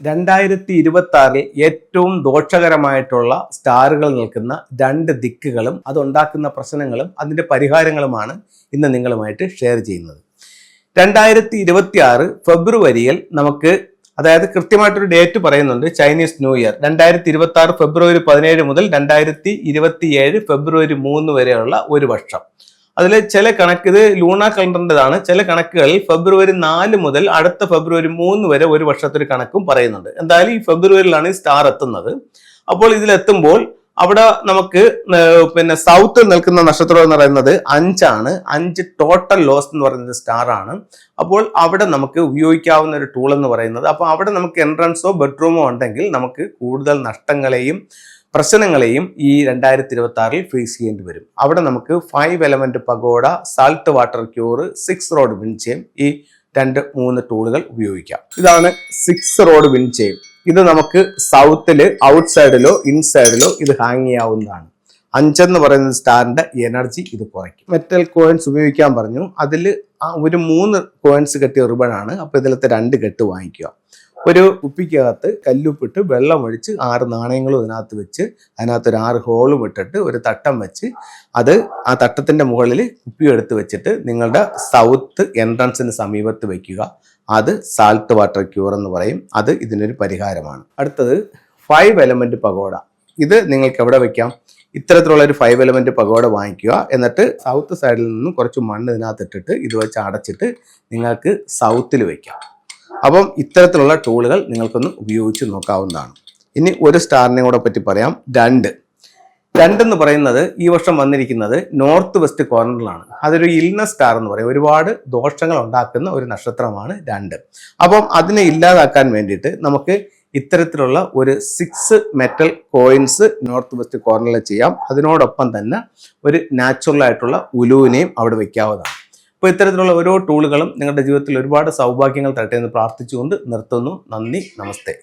രണ്ടായിരത്തി ഇരുപത്തി ആറിൽ ഏറ്റവും ദോഷകരമായിട്ടുള്ള സ്റ്റാറുകൾ നിൽക്കുന്ന രണ്ട് ദിക്കുകളും അതുണ്ടാക്കുന്ന പ്രശ്നങ്ങളും അതിന്റെ പരിഹാരങ്ങളുമാണ് ഇന്ന് നിങ്ങളുമായിട്ട് ഷെയർ ചെയ്യുന്നത്. രണ്ടായിരത്തി ഇരുപത്തി ആറ് ഫെബ്രുവരിയിൽ നമുക്ക് അതായത് കൃത്യമായിട്ടൊരു ഡേറ്റ് പറയുന്നുണ്ട് ചൈനീസ് ന്യൂ ഇയർ. രണ്ടായിരത്തി ഇരുപത്തി ആറ് ഫെബ്രുവരി പതിനേഴ് മുതൽ രണ്ടായിരത്തി ഇരുപത്തി ഏഴ് ഫെബ്രുവരി മൂന്ന് വരെയുള്ള ഒരു വർഷം. അതിൽ ചില കണക്ക് ഇത് ലൂണ കലണ്ടറിന്റെതാണ് ചില കണക്കുകളിൽ ഫെബ്രുവരി നാല് മുതൽ അടുത്ത ഫെബ്രുവരി മൂന്ന് വരെ ഒരു വർഷത്തൊരു കണക്കും പറയുന്നുണ്ട്. എന്തായാലും ഈ ഫെബ്രുവരിയിലാണ് ഈ സ്റ്റാർ എത്തുന്നത്. അപ്പോൾ ഇതിലെത്തുമ്പോൾ അവിടെ നമുക്ക് പിന്നെ സൗത്തിൽ നിൽക്കുന്ന നക്ഷത്രം എന്ന് പറയുന്നത് അഞ്ചാണ്. അഞ്ച് ടോട്ടൽ ലോസ് എന്ന് പറയുന്നത് സ്റ്റാർ ആണ്. അപ്പോൾ അവിടെ നമുക്ക് ഉപയോഗിക്കാവുന്ന ഒരു ടൂൾ എന്ന് പറയുന്നത് അപ്പോൾ അവിടെ നമുക്ക് എൻട്രൻസോ ബെഡ്റൂമോ ഉണ്ടെങ്കിൽ നമുക്ക് കൂടുതൽ നഷ്ടങ്ങളെയും പ്രശ്നങ്ങളെയും ഈ രണ്ടായിരത്തി ഇരുപത്തി ആറിൽ ഫേസ് ചെയ്യേണ്ടി വരും. അവിടെ നമുക്ക് five element pagoda salt water cure six rod wind chime ഈ രണ്ട് മൂന്ന് ടൂളുകൾ ഉപയോഗിക്കാം. ഇതാണ് സിക്സ് റോഡ് വിൻചെയിം ഇത് നമുക്ക് സൗത്തിൽ ഔട്ട് സൈഡിലോ ഇൻസൈഡിലോ ഇത് ഹാങ് ചെയ്യാവുന്നതാണ്. അഞ്ചെന്ന് പറയുന്ന സ്റ്റാറിന്റെ എനർജി ഇത് കുറയ്ക്കും. മെറ്റൽ കോയിൻസ് ഉപയോഗിക്കാൻ പറഞ്ഞു. അതിൽ ഒരു മൂന്ന് കോയിൻസ് കെട്ടിയ റിബൺ ആണ്. അപ്പോൾ ഇതിലത്തെ രണ്ട് കെട്ട് വാങ്ങിക്കുക. ഒരു കുപ്പിക്കകത്ത് കല്ലുപ്പിട്ട് വെള്ളം ഒഴിച്ച് ആറ് നാണയങ്ങളും അതിനകത്ത് വെച്ച് അതിനകത്ത് ഒരു ആറ് ഹോളും ഇട്ടിട്ട് ഒരു തട്ടം വെച്ച് അത് ആ തട്ടത്തിന്റെ മുകളിൽ കുപ്പി എടുത്ത് വെച്ചിട്ട് നിങ്ങളുടെ സൗത്ത് എൻട്രൻസിന് സമീപത്ത് വെക്കുക. അത് സാൾട്ട് വാട്ടർ ക്യൂർ എന്ന് പറയും. അത് ഇതിനൊരു പരിഹാരമാണ്. അടുത്തത് ഫൈവ് എലമെന്റ് പകോട ഇത് നിങ്ങൾക്ക് എവിടെ വെക്കാം? ഇത്തരത്തിലുള്ള ഒരു ഫൈവ് എലമെന്റ് പകോട വാങ്ങിക്കുക. എന്നിട്ട് സൗത്ത് സൈഡിൽ നിന്നും കുറച്ച് മണ്ണ് ഇതിനകത്ത് ഇട്ടിട്ട് ഇത് വെച്ച് അടച്ചിട്ട് നിങ്ങൾക്ക് സൗത്തിൽ വെക്കാം. അപ്പം ഇത്തരത്തിലുള്ള ടൂളുകൾ നിങ്ങൾക്കൊന്ന് ഉപയോഗിച്ച് നോക്കാവുന്നതാണ്. ഇനി ഒരു സ്റ്റാറിനെ കൂടെ പറ്റി പറയാം. രണ്ട്. രണ്ടെന്ന് പറയുന്നത് ഈ വർഷം വന്നിരിക്കുന്നത് നോർത്ത് വെസ്റ്റ് കോർണറിലാണ് അതൊരു ഇൽനസ് സ്റ്റാർ എന്ന് പറയും. ഒരുപാട് ദോഷങ്ങൾ ഉണ്ടാക്കുന്ന ഒരു നക്ഷത്രമാണ് രണ്ട്. അപ്പം അതിനെ ഇല്ലാതാക്കാൻ വേണ്ടിയിട്ട് നമുക്ക് ഇത്തരത്തിലുള്ള ഒരു six metal coins north west കോർണറിൽ ചെയ്യാം. അതിനോടൊപ്പം തന്നെ ഒരു നാച്ചുറൽ ആയിട്ടുള്ള ഉലുവിനെയും അവിടെ വെക്കാവുന്നതാണ്. അപ്പോൾ ഇത്തരത്തിലുള്ള ഓരോ ടൂളുകളും നിങ്ങളുടെ ജീവിതത്തിൽ ഒരുപാട് സൗഭാഗ്യങ്ങൾ തരട്ടെ എന്ന് പ്രാർത്ഥിച്ചുകൊണ്ട് നിർത്തുന്നു. നന്ദി. നമസ്തേ.